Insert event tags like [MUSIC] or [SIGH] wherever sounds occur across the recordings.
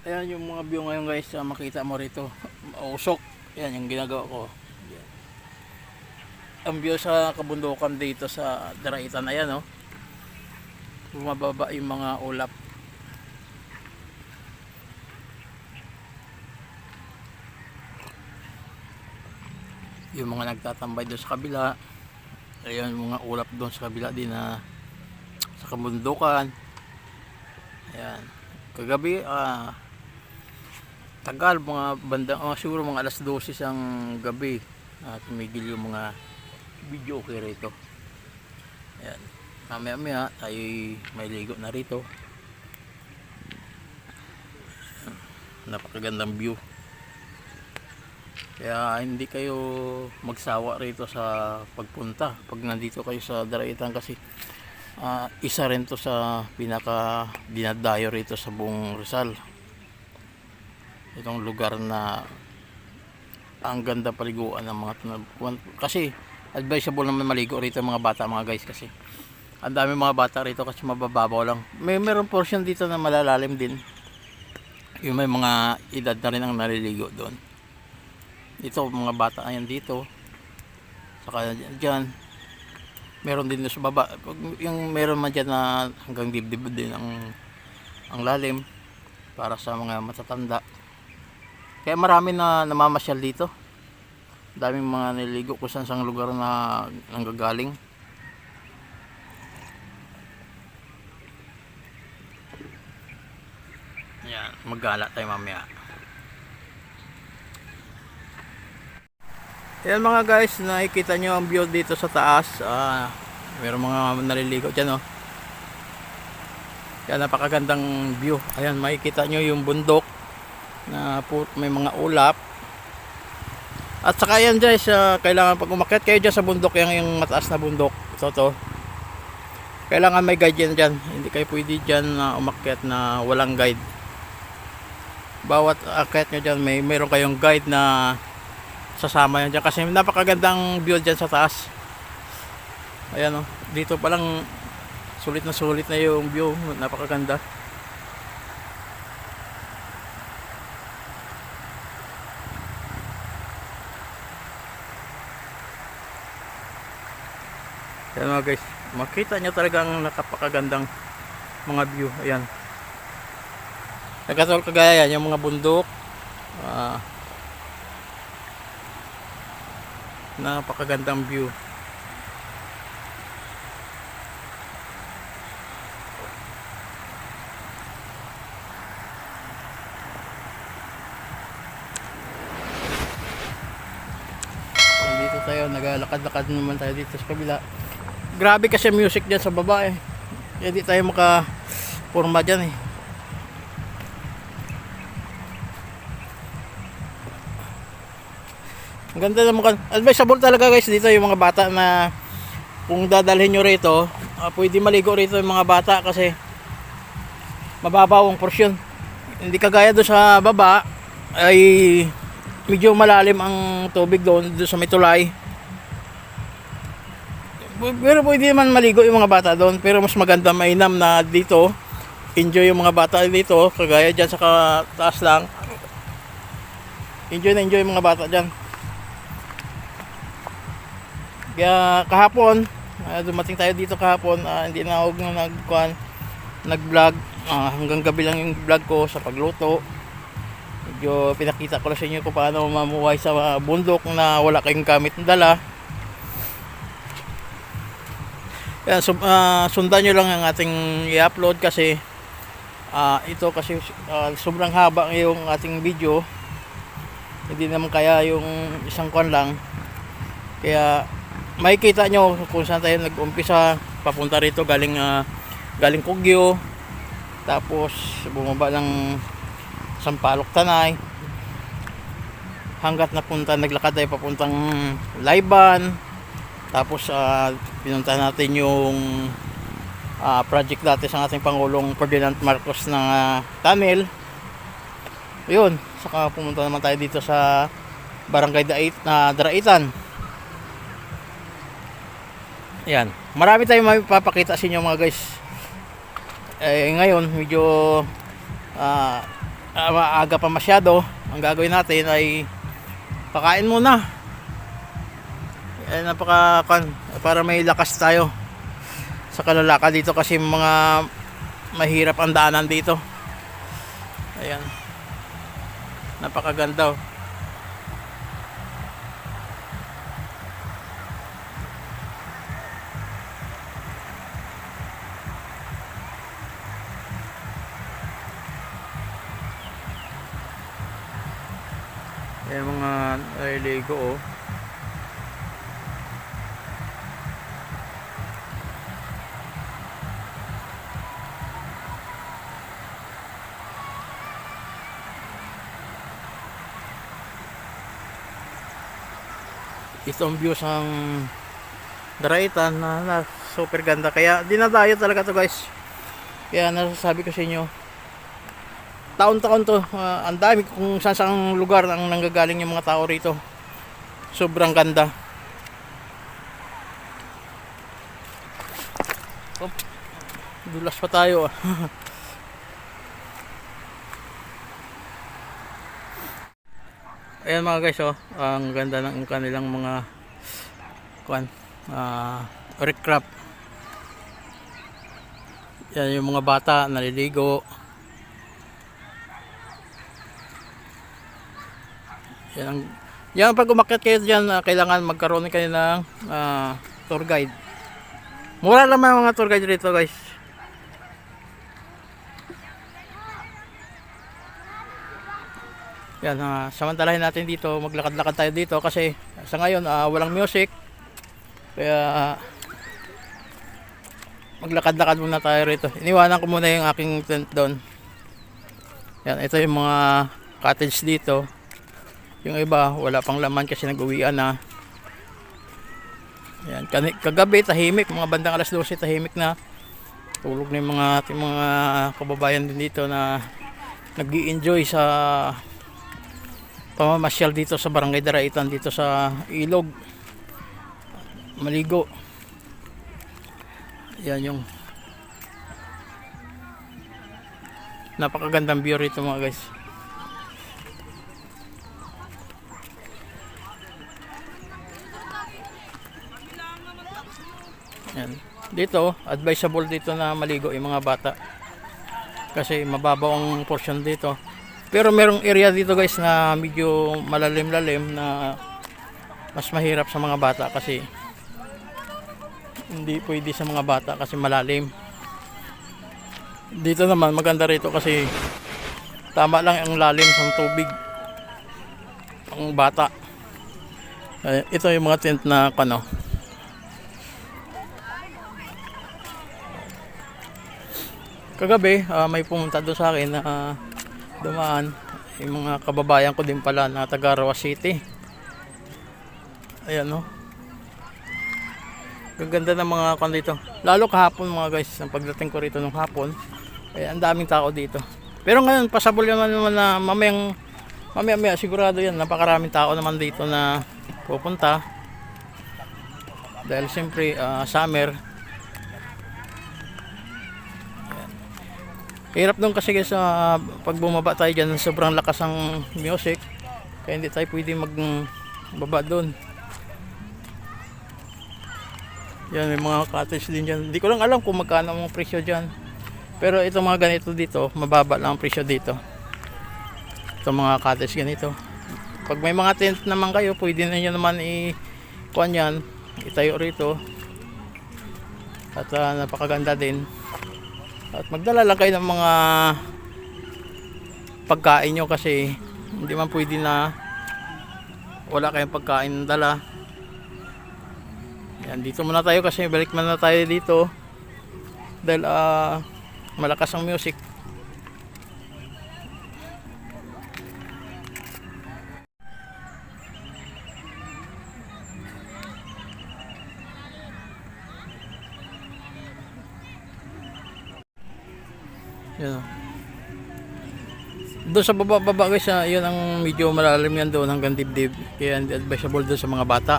Ayan yung mga view ngayon guys, ah, makita mo rito. [LAUGHS] Usok. Yan yung ginagawa ko. Ang view sa kabundukan dito sa Daraitan ayan oh. Bumababa yung mga ulap. Yung mga nagtatambay doon sa kabila. Ayan yung mga ulap doon sa kabila din na sa kabundukan. Ayan. Kagabi, ah, tagal, mga banda, oh, siguro mga alas 12 ang gabi. At tumigil yung mga video okay rito. Ayan. Mamaya maya tayo may ligo na rito. Napakagandang view. Kaya hindi kayo magsawa rito sa pagpunta pag nandito kayo sa Daraitan kasi ah, isa rin to sa pinaka dinadayo rito sa buong Rizal. Itong lugar na ang ganda paliguan ng mga. Kasi advisable naman maligo rito mga bata mga guys kasi ang dami mga bata rito kasi mabababaw lang. May meron portion dito na malalalim din. Yung may mga edad na rin ang naliligo doon. Ito mga bata ayan dito. Saka dyan. Meron din sa baba. Yung meron man dyan na hanggang dibdib din ang ang lalim para sa mga matatanda. Kaya marami na namamasyal dito. Daming mga niligo kung saan sang lugar na nanggagaling. Yan, maggala tayo mamaya. Yan mga guys, nakikita nyo ang view dito sa taas. Ah, meron mga naliligo dyan oh. Yan, napakagandang view. Ayan, makikita nyo yung bundok na may mga ulap. At saka yan guys, ah, kailangan pag umakyat kayo dyan sa bundok, yan yung mataas na bundok. Ito to. Kailangan may guide yan dyan. Hindi kayo pwede dyan na umakyat na walang guide. Bawat akyat nyo dyan, may meron kayong guide na sasama yan dyan. Kasi napakagandang view dyan sa taas. Ayan o. Dito pa lang sulit na sulit na yung view. Napakaganda. Yan mga guys, makita nyo talagang nakapakagandang mga view. Ayan. Nagkatol kagaya yan, yung mga bundok. Ah, napakagandang view. Dito tayo, naglalakad-lakad naman tayo dito sa kabila. Grabe kasi music dyan sa baba eh. Kaya tayo maka forma dyan eh. Ang ganda ng mga advisable talaga guys dito yung mga bata na kung dadalhin nyo rito, ah, pwede maligo rito yung mga bata kasi mababaw ang porsyon. Hindi kagaya doon sa baba ay medyo malalim ang tubig doon, doon sa may tulay. Pero pwede naman maligo yung mga bata doon. Pero mas maganda mainam na dito. Enjoy yung mga bata dito. Kagaya dyan sa taas lang. Enjoy na enjoy yung mga bata dyan. Kaya kahapon, ah, dumating tayo dito kahapon. ah, hindi na ako nag nag-vlog. Ah, hanggang gabi lang yung vlog ko sa pagluto. Medyo pinakita ko lang sa inyo kung paano mamuhay sa bundok na wala kayong gamit na dala. Yan, sum- ah, sundan nyo lang ang ating i-upload kasi ah, ito kasi ah, sobrang haba yung ating video. Hindi naman kaya yung isang kwan lang. Kaya makikita nyo kung saan tayo nag-umpisa. Papunta rito galing ah, galing Kugyo. Tapos bumaba ng Sampalok Tanay. Hanggat napunta, naglakad tayo papuntang Laiban. Tapos ah, pinunta natin yung ah, project dati sa ating Pangulong Ferdinand Marcos ng ah, tunnel. Yun, saka pumunta naman tayo dito sa Barangay Dait na Daraitan. Yan. Marami tayong mapapakita sa inyo mga guys. Eh ngayon medyo ah, maaga pa masyado, ang gagawin natin ay pakain muna. Eh, napaka kan, para may lakas tayo sa kalalaka dito kasi mga mahirap ang daanan dito. Ayan. Napakaganda oh. Ayan mga naliligo oh. Ito ang views ng Daraitan na, na super ganda. Kaya dinadayo talaga to guys. Kaya nasasabi ko sa inyo, taon-taon to, ah, ang dami kung saan saan lugar ang nanggagaling yung mga tao rito. Sobrang ganda. Oh, dulas pa tayo ah. [LAUGHS] Ayan mga guys oh, ang ganda ng kanilang mga kuan ah recrap. Yan yung mga bata naliligo. Yan ang yan pag umakyat kayo diyan kailangan magkaroon kayo ng ah, tour guide. Mura lang ang mga tour guide dito guys. Yan, ah, samantalahin natin dito, maglakad-lakad tayo dito kasi sa ngayon ah, walang music. Kaya ah, maglakad-lakad muna tayo rito. Iniwanan ko muna yung aking tent doon. Yan, ito yung mga cottage dito. Yung iba, wala pang laman kasi nag-uwian na. Yan, kagabi tahimik, mga bandang alas 12 tahimik na. Tulog na yung mga ating mga kababayan din dito na nag enjoy sa pamamasyal dito sa Barangay Daraitan dito sa Ilog. Maligo. Yan yung napakagandang view rito mga guys. Yan. Dito, advisable dito na maligo yung mga bata. Kasi mababaw ang portion dito. Pero merong area dito guys na medyo malalim-lalim na mas mahirap sa mga bata kasi hindi pwede sa mga bata kasi malalim. Dito naman maganda rito kasi tama lang ang lalim ng tubig ang bata. Eh, ito yung mga tent na kano. Kagabi, ah, may pumunta doon sa akin na ah, dumaan yung mga kababayan ko din pala na taga Roa City. Ayan no. Gaganda ng mga kan dito. Lalo kahapon mga guys, ang pagdating ko rito nung hapon, eh, ang daming tao dito. Pero ngayon, pasabol naman naman na mamayang mamaya maya sigurado yan, napakaraming tao naman dito na pupunta. Dahil siyempre, ah, summer, Hirap doon kasi guys sa pag bumaba tayo dyan sobrang lakas ang music kaya hindi tayo pwede magbaba doon. Yan may mga cottage din dyan. Hindi ko lang alam kung magkano ang presyo dyan. Pero itong mga ganito dito, mababa lang ang presyo dito. Itong mga cottage ganito. Pag may mga tent naman kayo, pwede na nyo naman i kuan yan, itayo rito. At ah, napakaganda din. At magdala lang kayo ng mga pagkain nyo kasi hindi man pwede na wala kayong pagkain dala. Yan, dito muna tayo kasi balik muna tayo dito. Dahil ah, malakas ang music. Yan o. Doon sa baba baba guys, ah, yun ang medyo malalim yan doon hanggang dibdib. Kaya hindi advisable doon sa mga bata.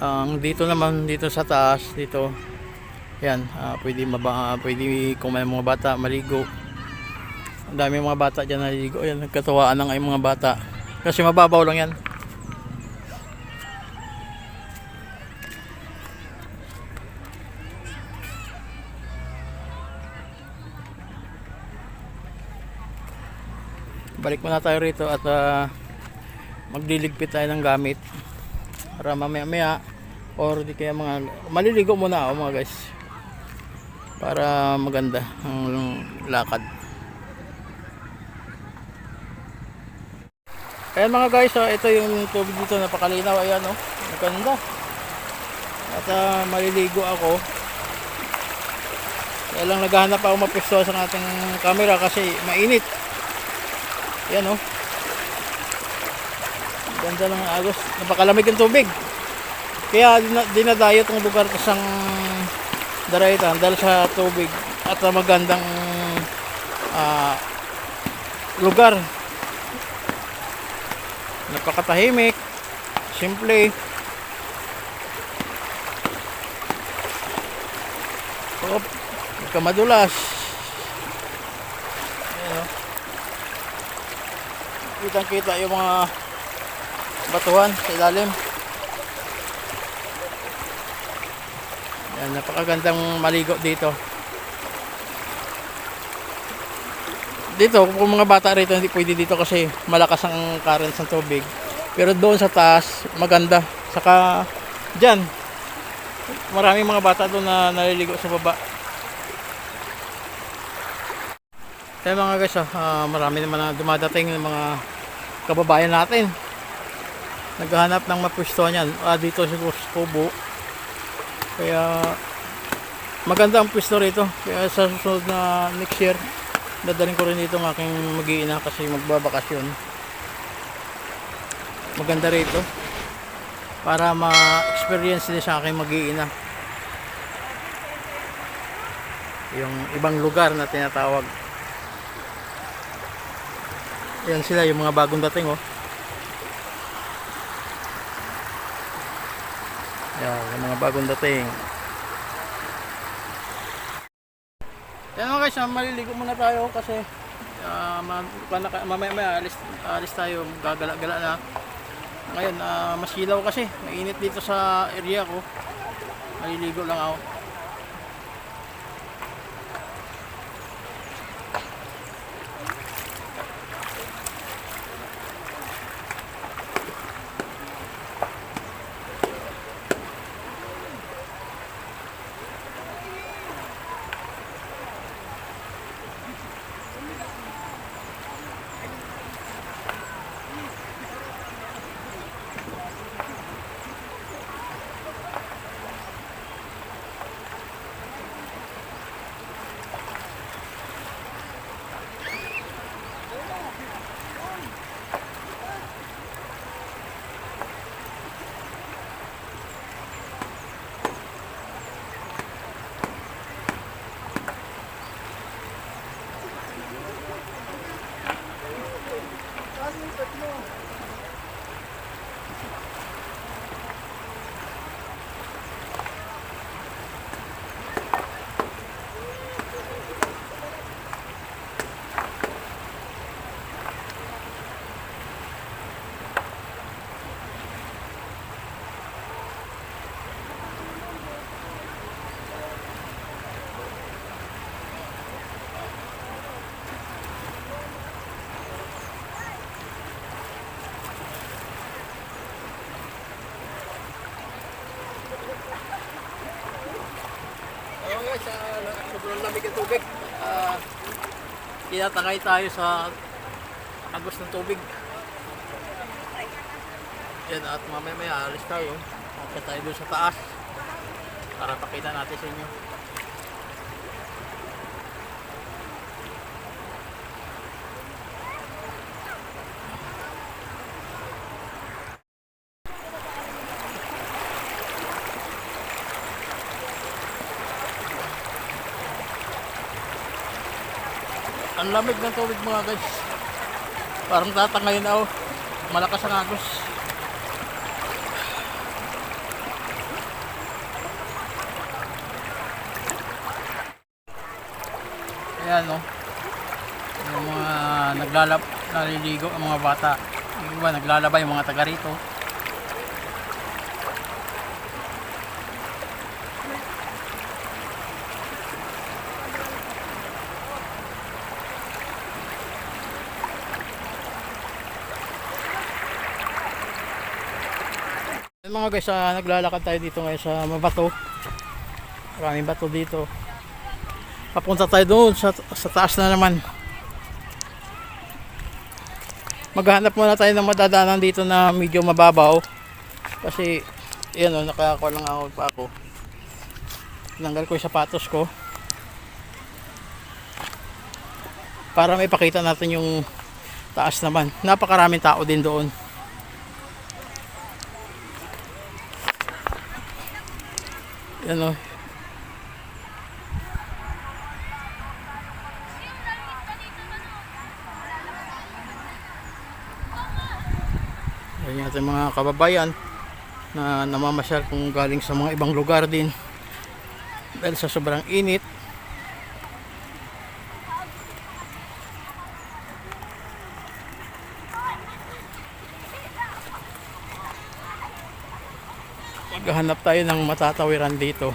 Ang dito naman dito sa taas dito yan ah, pwede maba ah, pwede kung may mga bata maligo Ang dami mga bata dyan naliligo. Ayan, nagkatuwaan ng ay mga bata. Kasi mababaw lang yan. Balik muna tayo rito at ah, magliligpit tayo ng gamit para mamaya maya or di kaya mga maliligo muna ako mga guys para maganda ang lakad Ayan mga guys, oh, ito yung tubig dito napakalinaw. Ayan oh, maganda. At ah, maliligo ako. Kaya lang naghahanap ako mapisto sa ating camera kasi mainit. Ayan oh. Ganda ng agos. Napakalamig ng tubig. Kaya dina- dinadayo tong lugar kasang daraitan dahil sa tubig at ah, magandang ah, lugar napakatahimik simple Op, huwag ka madulas Ayan, oh. Kitang kita yung mga batuhan sa ilalim. Ayan, napakagandang maligo dito. Dito kung mga bata rito hindi pwede dito kasi malakas ang current ng tubig. Pero doon sa taas maganda. Saka dyan maraming mga bata doon na naliligo sa baba kaya mga guys ah, marami naman na dumadating ng mga kababayan natin. Naghahanap ng mapwestuhan yan ah, dito sa Kubo. Kaya maganda ang pwesto rito. Kaya sa susunod na next year dadaling ko rin dito ng aking mag-iina kasi magbabakasyon. Maganda rito. Para ma-experience din sa aking mag-iina. Yung ibang lugar na tinatawag yan sila yung mga bagong dating oh yan yung mga bagong dating Yan mga guys, ah, maliligo muna tayo kasi uh, mamaya maya alis, alis tayo, gagala-gala na. Ngayon, ah, mas ilaw kasi, mainit dito sa area ko. Maliligo lang ako. Ayun guys, uh, sobrang lamig ang tubig. Uh, tinatangay tayo sa agos ng tubig. Yan at mamaya maya alis tayo. Akit tayo doon sa taas. Para pakita natin sa inyo. Ang lamig ng tubig mga guys. Parang tatangay na oh. Malakas ang agos. Ayan oh. Ayan. Yung mga naglalab, naliligo ang mga bata. Yung iba naglalaba yung mga taga rito. Yung mga guys, ah, naglalakad tayo dito ngayon sa Mabato. Maraming bato dito. Papunta tayo doon sa, sa taas na naman. Maghanap muna tayo ng madadaanan dito na medyo mababaw. Kasi, yan o, nakakuha lang ako pa ako. Tinanggal ko yung sapatos ko. Para may pakita natin yung taas naman. Napakaraming tao din doon. Yan o. Yan yung ating mga kababayan na namamasyal kung galing sa mga ibang lugar din dahil sa sobrang init maghahanap tayo ng matatawiran dito